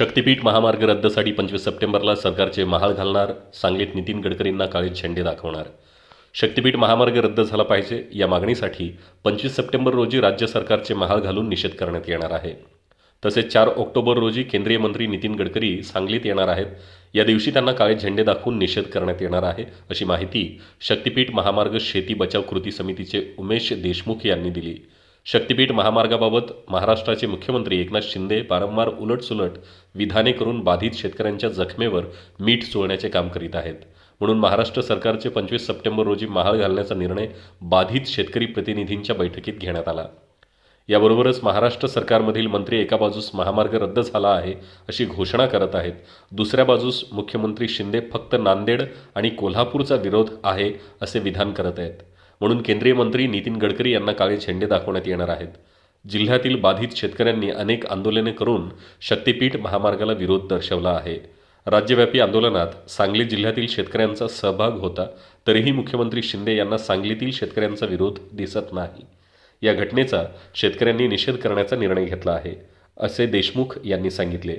शक्तीपीठ महामार्ग रद्दसाठी पंचवीस सप्टेंबरला सरकारचे महाल घालणार सांगलीत नितीन गडकरींना काळे झेंडे दाखवणार. शक्तीपीठ महामार्ग रद्द झाला पाहिजे या मागणीसाठी पंचवीस सप्टेंबर रोजी राज्य सरकारचे महाल घालून निषेध करण्यात येणार आहे. तसेच चार ऑक्टोबर रोजी केंद्रीय मंत्री नितीन गडकरी सांगलीत येणार आहेत. या दिवशी त्यांना काळे झेंडे दाखवून निषेध करण्यात येणार आहे अशी माहिती शक्तीपीठ महामार्ग शेती बचाव कृती समितीचे उमेश देशमुख यांनी दिली. शक्तीपीठ महामार्गाबाबत महाराष्ट्राचे मुख्यमंत्री एकनाथ शिंदे वारंवार उलटसुलट विधाने करून बाधित शेतकऱ्यांच्या जखमेवर मीठ चोळण्याचे काम करीत आहेत. म्हणून महाराष्ट्र सरकारचे पंचवीस सप्टेंबर रोजी महाळ घालण्याचा निर्णय बाधित शेतकरी प्रतिनिधींच्या बैठकीत घेण्यात आला. याबरोबरच महाराष्ट्र सरकारमधील मंत्री एका बाजूस महामार्ग रद्द झाला आहे अशी घोषणा करत आहेत. दुसऱ्या बाजूस मुख्यमंत्री शिंदे फक्त नांदेड आणि कोल्हापूरचा विरोध आहे असे विधान करत आहेत. म्हणून केंद्रीय मंत्री नितीन गडकरी यांना काळे झेंडे दाखवण्यात येणार आहेत. जिल्ह्यातील बाधित शेतकऱ्यांनी अनेक आंदोलने करून शक्तीपीठ महामार्गाला विरोध दर्शवला आहे. राज्यव्यापी आंदोलनात सांगली जिल्ह्यातील शेतकऱ्यांचा सहभाग होता तरीही मुख्यमंत्री शिंदे यांना सांगलीतील शेतकऱ्यांचा विरोध दिसत नाही. या घटनेचा शेतकऱ्यांनी निषेध करण्याचा निर्णय घेतला आहे असे देशमुख यांनी सांगितले.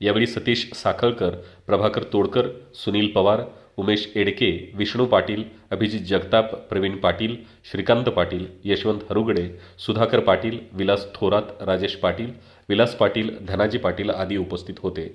यावेळी सतीश साखळकर प्रभाकर तोडकर सुनील पवार उमेश एडके विष्णू पाटील अभिजित जगताप प्रवीण पाटील श्रीकांत पाटील यशवंत हरुगडे सुधाकर पाटील विलास थोरात राजेश पाटील विलास पाटील धनाजी पाटील आदी उपस्थित होते.